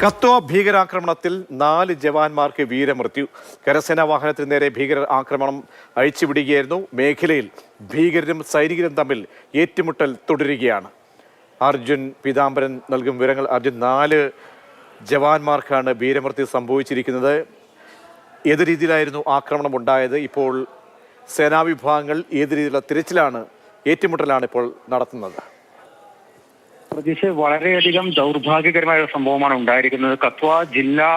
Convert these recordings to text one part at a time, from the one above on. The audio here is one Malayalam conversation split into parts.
കത്വ ഭീകരാക്രമണത്തിൽ നാല് ജവാന്മാർക്ക് വീരമൃത്യു. കരസേനാ വാഹനത്തിന് നേരെ ഭീകരർ ആക്രമണം അഴിച്ചുവിടുകയായിരുന്നു. മേഖലയിൽ ഭീകരരും സൈനികരും തമ്മിൽ ഏറ്റുമുട്ടൽ തുടരുകയാണ്. അർജുൻ പീതാംബരൻ നൽകും വിവരങ്ങൾ. അർജുൻ നാല് ജവാന്മാർക്കാണ് വീരമൃത്യു സംഭവിച്ചിരിക്കുന്നത്. ഏത് രീതിയിലായിരുന്നു ആക്രമണം ഉണ്ടായത്? ഇപ്പോൾ സേനാവിഭാഗങ്ങൾ ഏത് രീതിയിലുള്ള തിരച്ചിലാണ് ഏറ്റുമുട്ടലാണ് ഇപ്പോൾ നടത്തുന്നത്? പ്രതീക്ഷ വളരെയധികം ദൗർഭാഗ്യകരമായ ഒരു സംഭവമാണ് ഉണ്ടായിരിക്കുന്നത്. കത്വ ജില്ലാ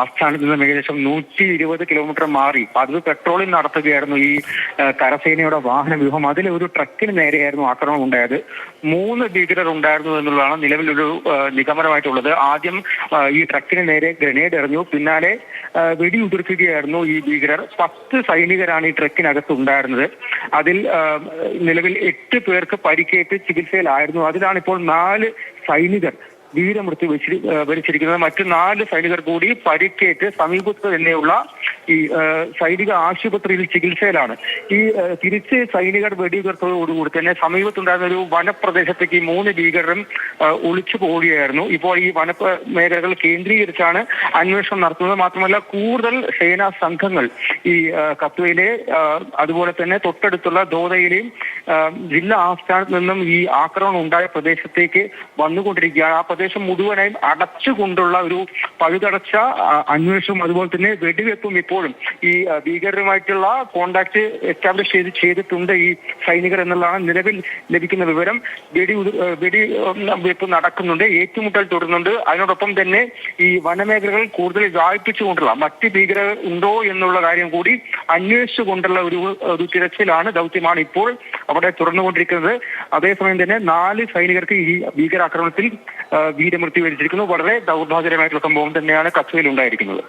ആസ്ഥാനത്ത് നിന്നും ഏകദേശം നൂറ്റി ഇരുപത് കിലോമീറ്റർ മാറി അത് പെട്രോളിംഗ് നടത്തുകയായിരുന്നു ഈ കരസേനയുടെ വാഹന വ്യൂഹം. അതിൽ ഒരു ട്രക്കിന് നേരെയായിരുന്നു ആക്രമണം ഉണ്ടായത്. മൂന്ന് ഭീകരർ ഉണ്ടായിരുന്നു എന്നുള്ളതാണ് നിലവിലൊരു നിഗമനമായിട്ടുള്ളത്. ആദ്യം ഈ ട്രക്കിന് നേരെ ഗ്രനേഡ് എറിഞ്ഞു. പിന്നാലെ വെടിയുതിർക്കുകയായിരുന്നു ഈ ഭീകരർ. പത്ത് സൈനികരാണ് ഈ ട്രക്കിനകത്ത് ഉണ്ടായിരുന്നത്. അതിൽ നിലവിൽ എട്ട് പേർക്ക് പരിക്കേറ്റ് ചികിത്സയിലായിരുന്നു. അതിലാണ് ഇപ്പോൾ നാല് സൈനികർ വീരമൃത്യു വെച്ചി വരിച്ചിരിക്കുന്നത്. മറ്റു നാല് സൈനികർ കൂടി പരിക്കേറ്റ് സമീപത്ത് തന്നെയുള്ള ഈ സൈനിക ആശുപത്രിയിൽ ചികിത്സയിലാണ്. ഈ തിരിച്ച് സൈനികർ വെടിയുതിർത്തതോടുകൂടി തന്നെ സമീപത്തുണ്ടായിരുന്ന ഒരു വനപ്രദേശത്തേക്ക് ഈ മൂന്ന് ഭീകരരും ഒളിച്ചു പോവുകയായിരുന്നു. ഇപ്പോൾ ഈ വന മേഖലകൾ കേന്ദ്രീകരിച്ചാണ് അന്വേഷണം നടത്തുന്നത്. മാത്രമല്ല കൂടുതൽ സേനാ സംഘങ്ങൾ ഈ കത്വയിലെ അതുപോലെ തന്നെ തൊട്ടടുത്തുള്ള ദോതയിലെയും ജില്ലാ ആസ്ഥാനത്ത് നിന്നും ഈ ആക്രമണം ഉണ്ടായ പ്രദേശത്തേക്ക് വന്നുകൊണ്ടിരിക്കുകയാണ്. ആ പ്രദേശം മുഴുവനായും അടച്ചുകൊണ്ടുള്ള ഒരു പഴുതടച്ച അന്വേഷണം അതുപോലെ തന്നെ വെടിവെപ്പും ഇപ്പോഴും ഈ ഭീകരരുമായിട്ടുള്ള കോണ്ടാക്ട് എസ്റ്റാബ്ലിഷ് ചെയ്ത് ചെയ്തിട്ടുണ്ട് ഈ സൈനികർ എന്നുള്ളതാണ് നിലവിൽ ലഭിക്കുന്ന വിവരം. വെടി വെടി വെപ്പ് നടക്കുന്നുണ്ട് ഏറ്റുമുട്ടൽ തുടരുന്നുണ്ട്. അതിനോടൊപ്പം തന്നെ ഈ വനമേഖലകൾ കൂടുതൽ വ്യാപിപ്പിച്ചുകൊണ്ടുള്ള മറ്റ് ഭീകരർ ഉണ്ടോ എന്നുള്ള കാര്യം കൂടി അന്വേഷിച്ചുകൊണ്ടുള്ള ഒരു ഒരു തിരച്ചിലാണ് ദൗത്യമാണ് ഇപ്പോൾ അവിടെ തുറന്നുകൊണ്ടിരിക്കുന്നത് അതേസമയം തന്നെ നാല് സൈനികർക്ക് ഈ ഭീകരാക്രമണത്തിൽ വീരമൃത്യു വരിച്ചിരിക്കുന്നു. വളരെ ദൗർഭാഗ്യകരമായിട്ടുള്ള സംഭവം തന്നെയാണ് കച്ചയിൽ ഉണ്ടായിരിക്കുന്നത്